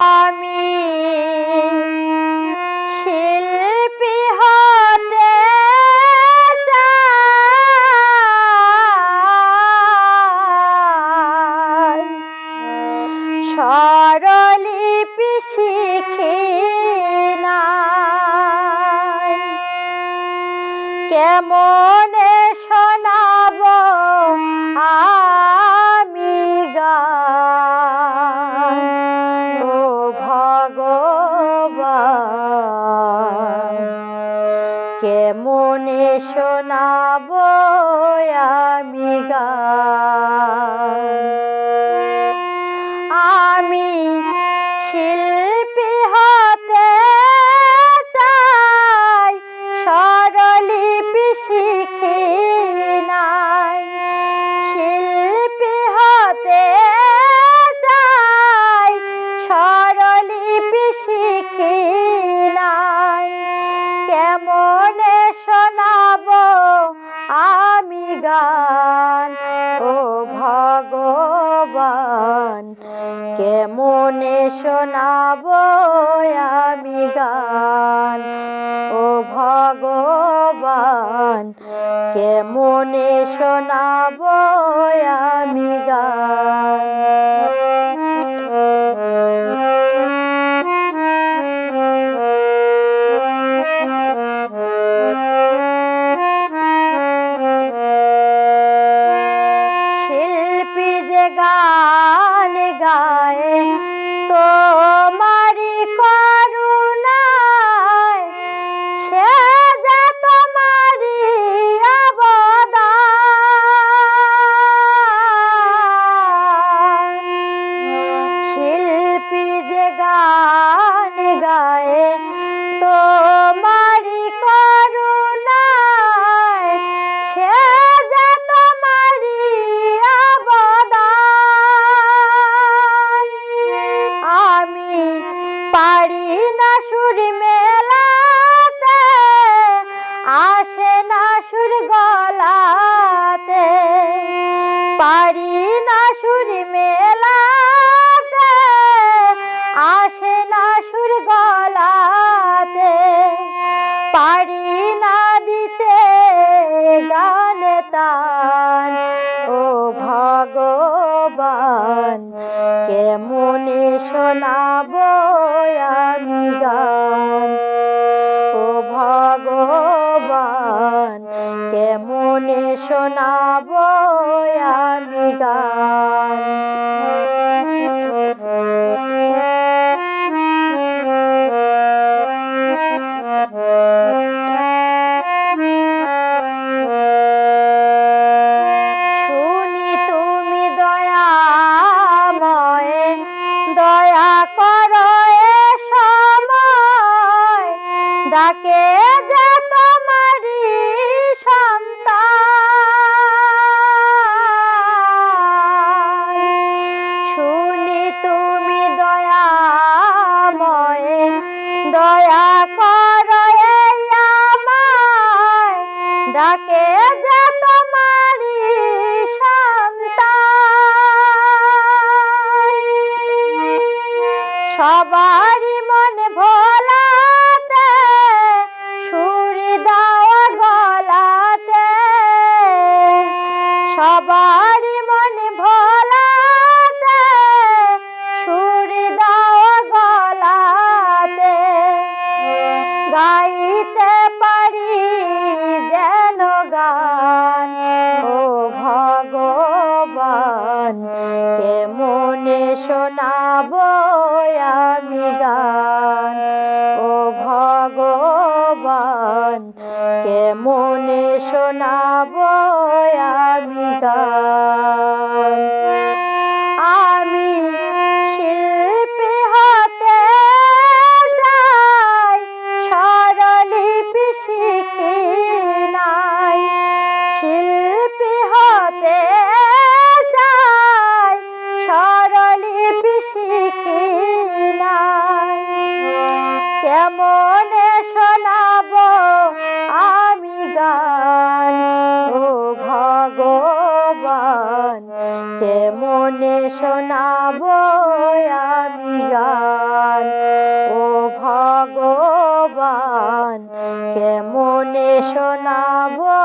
আমি শিল্পী হতে চাই। স্বরলিপি শিখি নাই। কেমনে শোনাব কেমনে শোনাব। আমি গান। ও ভগবান কেমনে শোনাবো পারি না সুর মেলাতে, আসে না সুর গলাতে। পারি না দিতে গানে তান, ও ভগবান, কেমনে শোনাবো আমি গান? কেমনে শোনাবো আমি গান। দয়া করো ডাকে যে তোমারি সবারই মনে ভোলাতে সুরি দাওয়া গলাতে। সবারই ভগবান কেমনে শোনাব আমি গান? ও ভগবান শোনাবো আমি গান। ও ভগবান কেমনে শোনাব আমি গান? ও ভগবান কেমনে শোনাবো